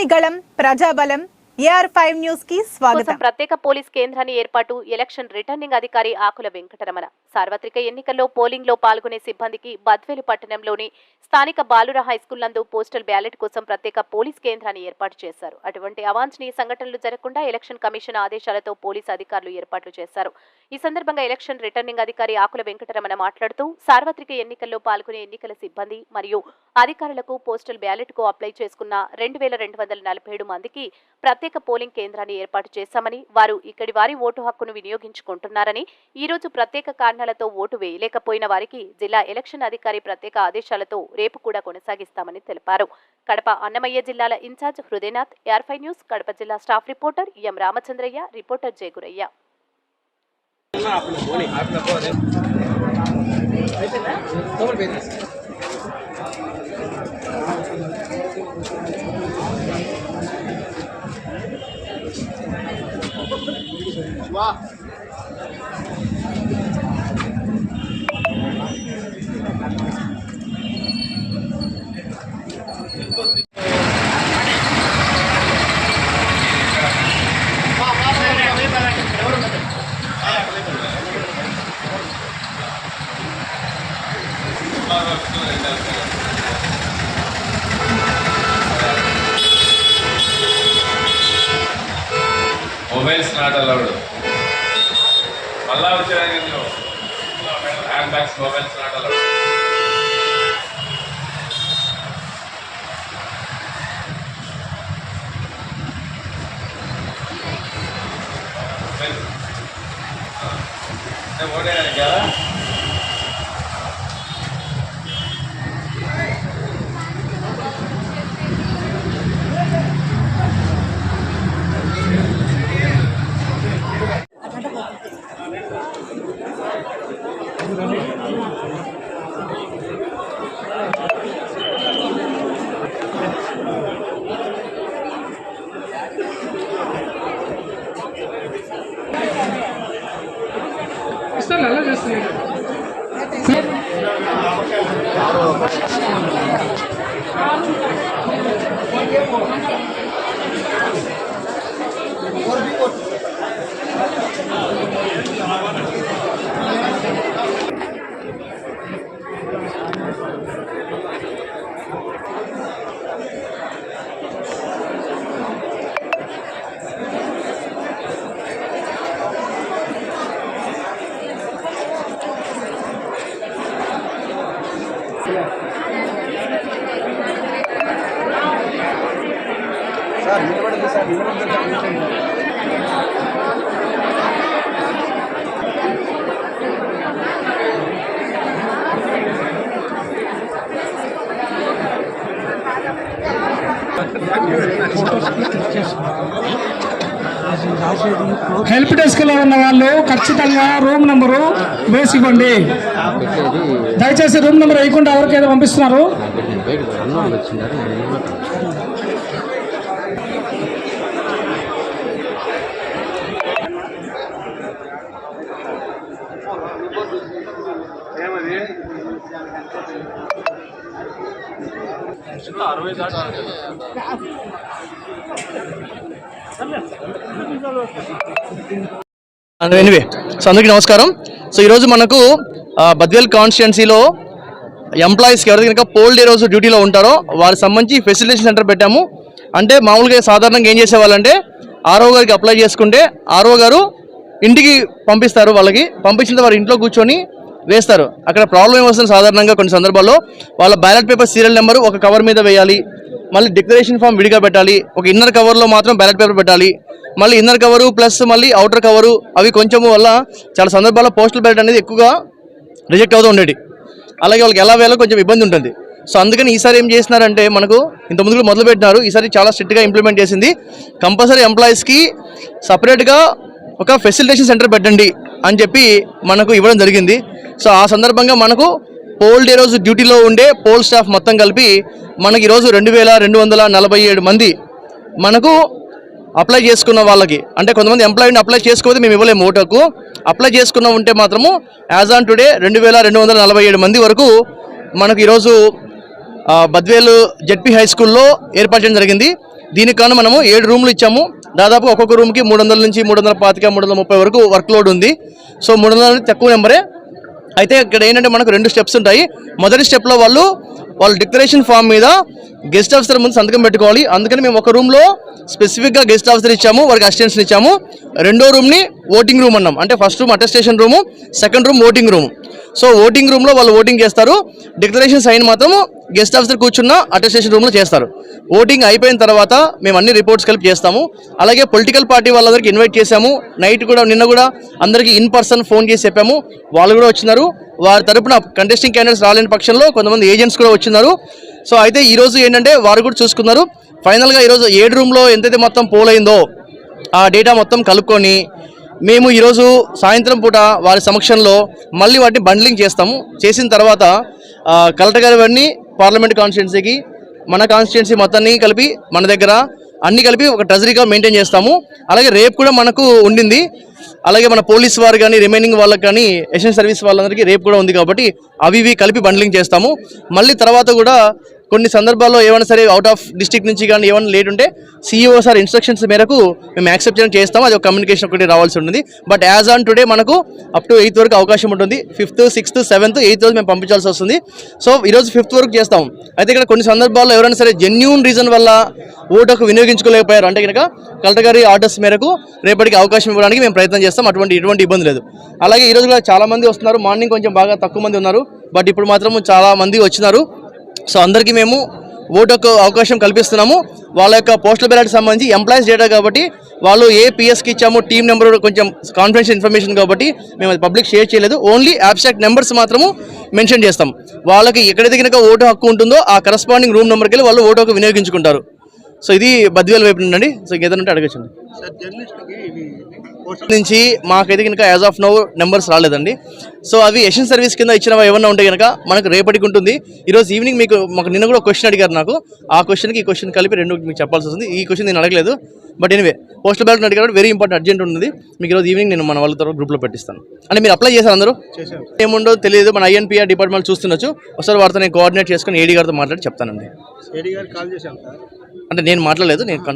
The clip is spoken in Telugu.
ప్రజలని ప్రజాబలం ఏఆర్ ఫైవ్ న్యూస్కి కోసం స్వాగతం. ప్రత్యేక పోలీస్ కేంద్రాన్ని ఏర్పాటు ఎలక్షన్ రిటర్నింగ్ అధికారి ఆకుల వెంకటరమణ. సార్వత్రిక ఎన్నికల్లో పోలింగ్లో పాల్గొనే సిబ్బందికి బద్వేలు పట్టణంలోని స్థానిక బాలుర హైస్కూల్ నందు పోస్టల్ బ్యాలెట్ కోసం ప్రత్యేక పోలీస్ కేంద్రాన్ని ఏర్పాటు చేశారు. అటువంటి అవాంఛనీయ సంఘటనలు జరగకుండా ఎలక్షన్ కమిషన్ ఆదేశాలతో పోలీస్ అధికారులు ఏర్పాట్లు చేశారు. ఈ సందర్భంగా ఎలక్షన్ రిటర్నింగ్ అధికారి ఆకుల వెంకటరమణ మాట్లాడుతూ సార్వత్రిక ఎన్నికల్లో పాల్గొనే ఎన్నికల సిబ్బంది మరియు అధికారులకు పోస్టల్ బ్యాలెట్కు అప్లై చేసుకున్న రెండు వేల రెండు వందల నలభై ఏడు మందికి ప్రత్యేక ప్రత్యేక పోలింగ్ కేంద్రాన్ని ఏర్పాటు చేశామని వారు ఇక్కడి వారి ఓటు హక్కును వినియోగించుకుంటున్నారని ఈ రోజు ప్రత్యేక కారణాలతో ఓటు వేయలేకపోయిన వారికి జిల్లా ఎలక్షన్ అధికారి ప్రత్యేక ఆదేశాలతో రేపు కూడా కొనసాగిస్తామని తెలిపారు. కడప అన్నమయ్య జిల్లాల ఇన్ఛార్జ్ హృదయనాథ్ ఎయిర్ఫై న్యూస్ కడప జిల్లా staff reporter M Ramachandraiah reporter Jayaguraiah. Mobiles not allowed మళ్ళా వచ్చేదానికి hand bags mobiles not allowed ఓటేదానికి కదా? ఇస్తాను అలా ಸರ್ ನಿಲ್ಬಡಿ ಸರ್ ನಿಲ್ಬಡಿ హెల్ప్ డెస్క్లో ఉన్న వాళ్ళు ఖచ్చితంగా రూమ్ నెంబరు వేసి ఇవ్వండి దయచేసి రూమ్ నెంబర్ వేయకుండా ఎవరికైనా పంపిస్తున్నారు? ఎనివే సో అందరికీ నమస్కారం. సో ఈరోజు మనకు బద్వేల్ కాన్స్టిట్యున్సీలో ఎంప్లాయీస్కి ఎవరైతే కనుక పోల్ డే రోజు డ్యూటీలో ఉంటారో వారికి సంబంధించి ఫెసిలిటేషన్ సెంటర్ పెట్టాము. అంటే మామూలుగా సాధారణంగా ఏం చేసేవాళ్ళంటే ఆర్ఓ గారికి అప్లై చేసుకుంటే ఆర్ఓ గారు ఇంటికి పంపిస్తారు వాళ్ళకి. పంపించిన వారి ఇంట్లో కూర్చొని వేస్తారు. అక్కడ ప్రాబ్లం ఏమొస్తుంది సాధారణంగా కొన్ని సందర్భాల్లో వాళ్ళ బ్యాలెట్ పేపర్ సీరియల్ నెంబర్ ఒక కవర్ మీద వేయాలి. మళ్ళీ డిక్లరేషన్ ఫామ్ విడిగా పెట్టాలి. ఒక ఇన్నర్ కవర్లో మాత్రం బ్యాలెట్ పేపర్ పెట్టాలి. మళ్ళీ ఇన్నర్ కవరు ప్లస్ మళ్ళీ అవుటర్ కవరు అవి కొంచెం వల్ల చాలా సందర్భాల్లో పోస్టల్ బ్యాలెట్ అనేది ఎక్కువగా రిజెక్ట్ అవుతూ ఉండేది. అలాగే వాళ్ళకి ఎలా వేయాలో కొంచెం ఇబ్బంది ఉంటుంది. సో అందుకని ఈసారి ఏం చేసినారంటే మనకు ఇంత ముందు మొదలు పెట్టినారు. ఈసారి చాలా స్ట్రిక్ట్గా ఇంప్లిమెంట్ చేసింది. కంపల్సరీ ఎంప్లాయీస్కి సపరేట్గా ఒక ఫెసిలిటేషన్ సెంటర్ పెట్టండి అని చెప్పి మనకు ఇవ్వడం జరిగింది. సో ఆ సందర్భంగా మనకు పోల్ డే రోజు డ్యూటీలో ఉండే పోల్ స్టాఫ్ మొత్తం కలిపి మనకి ఈరోజు రెండు వేల రెండు వందల నలభై ఏడు మంది మనకు అప్లై చేసుకున్న వాళ్ళకి అంటే కొంతమంది ఎంప్లాయీని అప్లై చేసుకోవద్దు మేము ఇవ్వలేము ఓటకు. అప్లై చేసుకున్న ఉంటే మాత్రము యాజ్ ఆన్ టుడే రెండు వేల రెండు వందల నలభై ఏడు మంది వరకు మనకు ఈరోజు బద్వేలు జెడ్పీ హై స్కూల్లో ఏర్పాటు చేయడం జరిగింది. దీనికన్నా మనము ఏడు రూమ్లు ఇచ్చాము. దాదాపు ఒక్కొక్క రూమ్కి మూడు వందల నుంచి మూడు వందల పాతిక మూడు వందల ముప్పై వరకు వర్క్ లోడ్ ఉంది. సో మూడు వందల తక్కువ నెంబరే అయితే ఇక్కడ ఏంటంటే మనకు రెండు స్టెప్స్ ఉంటాయి. మొదటి స్టెప్లో వాళ్ళు వాళ్ళు డిక్లరేషన్ ఫామ్ మీద గెస్ట్ ఆఫీసర్ ముందు సంతకం పెట్టుకోవాలి. అందుకని మేము ఒక రూమ్లో స్పెసిఫిక్గా గెస్ట్ ఆఫీసర్ ఇచ్చాము వారికి అసిస్టెంట్స్ని ఇచ్చాము. రెండో రూమ్ని ఓటింగ్ రూమ్ అన్నాం. అంటే first room attestation room second room voting room. So voting రూమ్లో వాళ్ళు ఓటింగ్ చేస్తారు. డిక్లరేషన్ సైన్ మాత్రం గెస్ట్ ఆఫీసర్ కూర్చున్న అటెస్టేషన్ రూమ్లో చేస్తారు. ఓటింగ్ అయిపోయిన తర్వాత మేము అన్ని రిపోర్ట్స్ కలిపి చేస్తాము. అలాగే పొలిటికల్ పార్టీ వాళ్ళందరికీ ఇన్వైట్ చేశాము. నైట్ కూడా నిన్న కూడా అందరికీ ఇన్ పర్సన్ ఫోన్ చేసి చెప్పాము. వాళ్ళు కూడా వచ్చినారు. వారి తరపున కంటెస్టింగ్ క్యాండిడేట్స్ రాలేని పక్షంలో కొంతమంది ఏజెంట్స్ కూడా వచ్చినారు సో అయితే ఈరోజు ఏంటంటే వారు కూడా చూసుకున్నారు. ఫైనల్గా ఈరోజు ఏడు రూమ్లో ఎంతైతే మొత్తం పోలైందో ఆ డేటా మొత్తం కలుపుకొని మేము ఈరోజు సాయంత్రం పూట వారి సమక్షంలో మళ్ళీ వాటిని బండ్లింగ్ చేస్తాము. చేసిన తర్వాత కలెక్టర్ గారి వారిని పార్లమెంట్ కాన్స్టిట్యున్సీకి మన కాన్స్టిట్యున్సీ మొత్తాన్ని కలిపి మన దగ్గర అన్ని కలిపి ఒక ట్రెజరీగా మెయింటైన్ చేస్తాము. అలాగే రేపు కూడా మనకు ఉండింది. అలాగే మన పోలీస్ వారు కానీ రిమైనింగ్ వాళ్ళకి కానీ ఎషన్ సర్వీస్ వాళ్ళందరికీ రేపు కూడా ఉంది కాబట్టి అవి ఇవి కలిపి బండ్లింగ్ చేస్తాము. మళ్ళీ తర్వాత కూడా కొన్ని సందర్భాల్లో ఏమైనా సరే అవుట్ ఆఫ్ డిస్ట్రిక్ట్ నుంచి కానీ ఏమైనా లేట్ ఉంటే సీఈఓ సార్ ఇన్స్ట్రక్షన్స్ మేరకు మేము యాక్సెప్ట్ చేయడం చేస్తాం. అది ఒక కమ్యూనికేషన్ ఒకటి రావాల్సి ఉంటుంది. బట్ యాజ్ ఆన్ టుడే మనకు అప్ టు ఎయిత్ వరకు అవకాశం ఉంటుంది. ఫిఫ్త్ సిక్స్త్ సెవెంత్ ఎయిత్ రోజు మేము పంపించాల్సి వస్తుంది. సో ఈరోజు ఫిఫ్త్ వరకు చేస్తాం. అయితే ఇక్కడ కొన్ని సందర్భాల్లో ఎవరైనా సరే జెన్యున్ రీజన్ వల్ల ఓటుకు వినియోగించుకోలేకపోయారు అంటే కనుక కలెక్టర్ గారి ఆర్డర్స్ మేరకు రేపటికి అవకాశం ఇవ్వడానికి మేము ప్రయత్నం చేస్తాం. అటువంటి ఎటువంటి ఇబ్బంది లేదు. అలాగే ఈరోజు కూడా చాలామంది వస్తున్నారు. మార్నింగ్ కొంచెం బాగా తక్కువ మంది ఉన్నారు. బట్ ఇప్పుడు మాత్రం చాలా మంది వచ్చినారు. సో అందరికీ మేము ఓటు యొక్క అవకాశం కల్పిస్తున్నాము. వాళ్ళ యొక్క పోస్టల్ బ్యాలెట్ సంబంధించి ఎంప్లాయీస్ డేటా కాబట్టి వాళ్ళు ఏ పిఎస్కి ఇచ్చాము టీం నెంబర్ కొంచెం కాన్ఫిడెన్షియల్ ఇన్ఫర్మేషన్ కాబట్టి మేము అది పబ్లిక్ షేర్ చేయలేదు. ఓన్లీ అబ్స్ట్రాక్ట్ నెంబర్స్ మాత్రము మెన్షన్ చేస్తాం. వాళ్ళకి ఎక్కడైతే కనుక ఓటు హక్కు ఉంటుందో ఆ కరస్పాండింగ్ రూమ్ నెంబర్కి వెళ్ళి వాళ్ళు ఓటు హక్కు వినియోగించుకుంటారు. సో ఇది బద్వేల్ వైపు నుండి అండి. సో ఇంకేదైనా ఉంటే అడగచ్చండి. నుంచి మాకైతే కనుక యాజ్ ఆఫ్ నో నెంబర్స్ రాలేదండి. సో అవి ఎషన్ సర్వీస్ కింద ఇచ్చినవి ఏమన్నా ఉంటే కనుక మనకు రేపటికి ఉంటుంది. ఈరోజు ఈవినింగ్ మీకు మాకు నిన్న కూడా క్వశ్చన్ అడిగారు నాకు. ఆ క్వశ్చన్కి ఈ క్వశ్చన్ కలిపి రెండు మీకు చెప్పాల్సి వస్తుంది. ఈ క్వశ్చన్ నేను అడగలేదు. బట్ ఎనివే పోస్టల్ బ్యాలెట్ అడిగారు వెరీ ఇంపార్టెంట్ అర్జెంట్ ఉంది మీకు ఈరోజు ఈవినింగ్ నేను మన వాళ్ళతో గ్రూప్లో పెట్టిస్తాను. అంటే మీరు అప్లై చేశారు అందరూ? ఏముండో తెలియదు. మన ఐఎన్పిఆర్ డిపార్ట్మెంట్ చూస్తుండొచ్చు. ఒకసారి వారితో నేను కోఆర్డినేట్ చేసుకుని ఏడీ గారితో మాట్లాడి చెప్తానండి. ఏడీ గారు కాల్ చేశాం సార్. అంటే నేను మాట్లాడలేదు నేను